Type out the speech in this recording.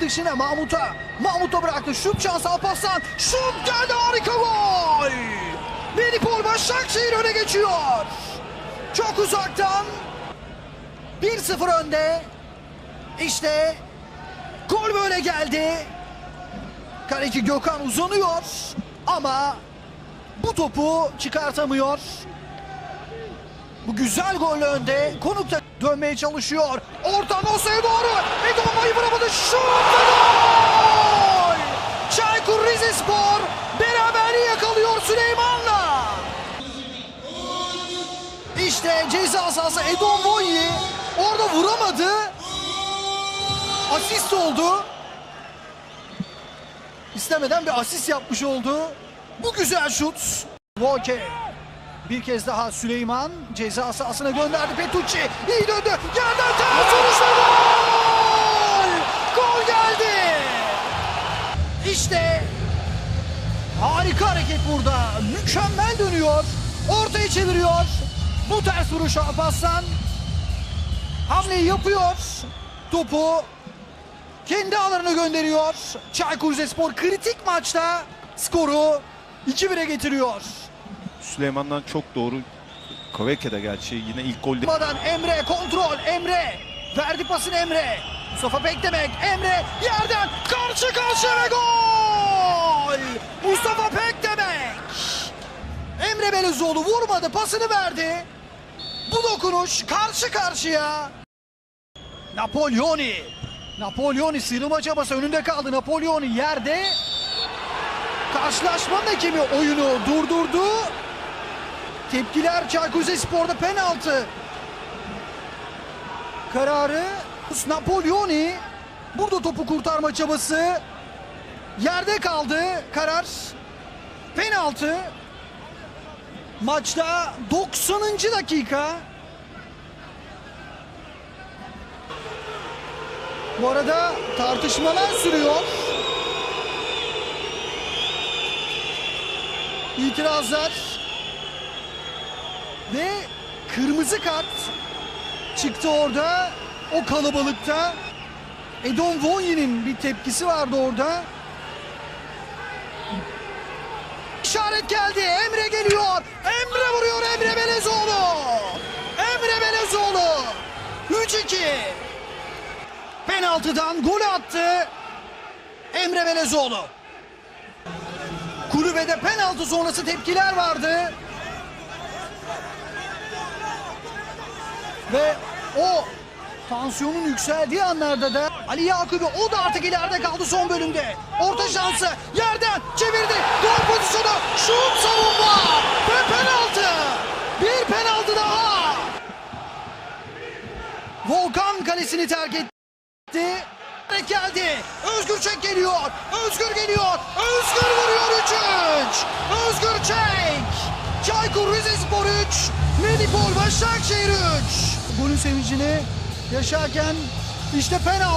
Dışına Mahmut'a. Mahmut'a bıraktı. Şut şansı Alparslan. Şut geldi harika gol. Medipol Başakşehir öne geçiyor. Çok uzaktan. 1-0 önde. İşte gol böyle geldi. Kaleci Gökhan uzanıyor. Ama bu topu çıkartamıyor. Bu güzel golle önde. Konukta dönmeye çalışıyor. Orta Nosa'ya doğru. Edomayı vuramadı. Şut gol! Çaykur Rizespor beraberliği yakalıyor Süleyman'la. İşte ceza sahası Edon Boyi orada vuramadı. Asist oldu. İstemeden bir asist yapmış oldu. Bu güzel şut. Voke bir kez daha Süleyman ceza sahasına gönderdi Petrucci. İyi döndü. Yerden ters vuruşla gol! Gol geldi. İşte harika hareket burada. Mükemmel dönüyor. Ortaya çeviriyor. Bu ters vuruş Alparslan. Hamleyi yapıyor. Topu kendi alanına gönderiyor. Çaykur Rizespor kritik maçta skoru 2-1'e getiriyor. Süleyman'dan çok doğru. Koveke'de gerçi yine ilk golde Emre kontrol Emre. Verdi pasını Emre. Mustafa Pekdemek Emre yerden karşı karşıya ve gol! Mustafa Pekdemek Emre Belezoğlu vurmadı pasını verdi. Bu dokunuş karşı karşıya. Napolyoni. Napolyoni sıyrılma çabası önünde kaldı. Napolyoni yerde. Karşılaşmanın hakemi oyunu durdurdu Tepkiler Çaykur Rizespor'da penaltı. Kararı Napolyoni. Burada topu kurtarma çabası. Yerde kaldı. Karar penaltı. Maçta 90. dakika. Bu arada tartışmalar sürüyor. İtirazlar ve kırmızı kart çıktı orada o kalabalıkta. Edon Vonyi'nin bir tepkisi vardı orada. İşaret geldi. Emre geliyor. Emre vuruyor Emre Belezoğlu. Emre Belezoğlu. 3-2. Penaltıdan gol attı. Emre Belezoğlu. Kulübede penaltı sonrası tepkiler vardı. Ve o tansiyonun yükseldiği anlarda da Ali Yakubi o da artık ileride kaldı son bölümde. Orta şansı yerden çevirdi. Gol pozisyonu şut savunma ve penaltı. Bir penaltı daha. Volkan kalesini terk etti. geldi. Özgür Çek geliyor. Özgür geliyor. Özgür vuruyor 3-3. Özgür Çek. Çaykur Rizespor 3. Medipol Başakşehir 3. Golün sevincini yaşarken işte penaltı.